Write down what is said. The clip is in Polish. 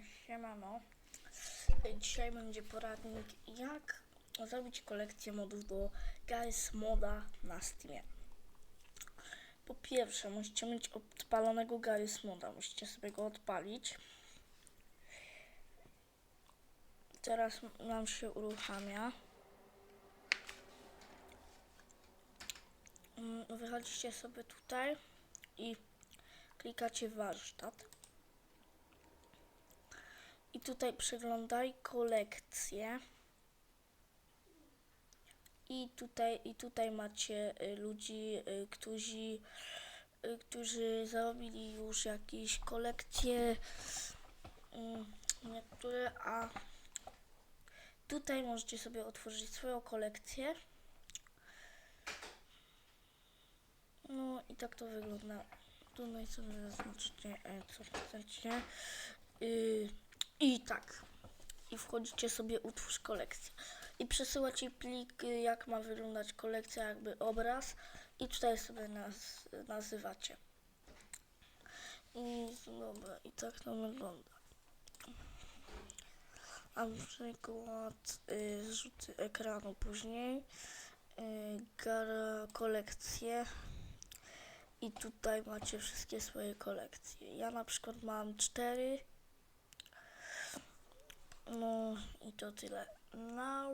Siemano. Dzisiaj będzie poradnik jak zrobić kolekcję modów do Guys Moda na Steamie. Po pierwsze musicie mieć odpalonego Guys Moda, musicie sobie go odpalić. Teraz nam się uruchamia. Mm, Wychodzicie sobie tutaj i klikacie warsztat. Tutaj przeglądaj kolekcję. I tutaj, I tutaj macie y, ludzi, y, którzy, y, którzy zrobili już jakieś kolekcje. mm, Niektóre, a tutaj możecie sobie otworzyć swoją kolekcję. No i tak to wygląda. Tutaj sobie zaznaczycie, e, co chcecie. Yy, I tak. I wchodzicie sobie utwórz kolekcję. I przesyłacie plik, y, jak ma wyglądać kolekcja, jakby obraz. I tutaj sobie naz nazywacie. I dobra, i tak to wygląda. A na przykład y, ekranu później. Y, gara kolekcje. I tutaj macie wszystkie swoje kolekcje. Ja na przykład mam cztery. No i to tyle. Na